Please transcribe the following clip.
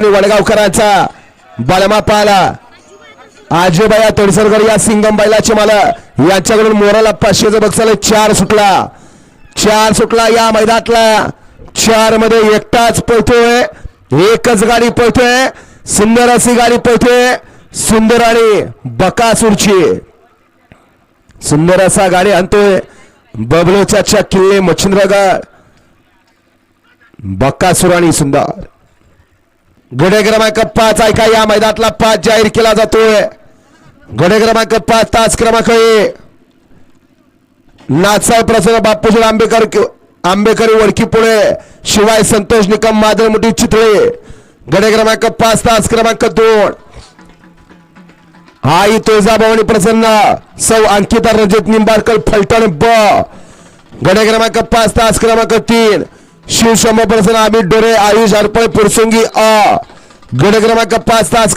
वडगावकरांचा बालमा पाला आजोबाया तडसरकर या सिंगम बैलाचे मला यांच्याकडून मोराला पाचशेचं बक्षाला चार सुटला. चार सुटला या मैदानातला. चारमध्ये एकटाच पळतोय. एकच गाडी पळतोय. सुंदर अशी गाडी पळतोय. सुंदर आणि बकासूरची. सुंदर असा गाडी आणतोय. बबलोच्या किल्ले मच्छिंद्रगड. बकासूर आणि सुंदर. गडे क्रमांक पाच ऐका या मैदानातला पाच जाहीर केला जातोय. गडे क्रमांक पाच तास क्रमांक एक नाथसाहेब प्रसन्न बापूजी आंबेकर आंबेकरी वडकी पुणे शिवाय संतोष निकम मादळ मुठी चितळे. गडे क्रमांक पाच तास क्रमांक दोन. आई तुळजाभवानी प्रसन्न सौ अंकिता रजत निंबारकर फलटण ब. गडे क्रमांक पाच तास क्रमांक तीन. शिवशंभ प्रसन्न आम्ही डोरे आयुष अर्पण पुरसुंगी अ. गड क्रमांक पाच तास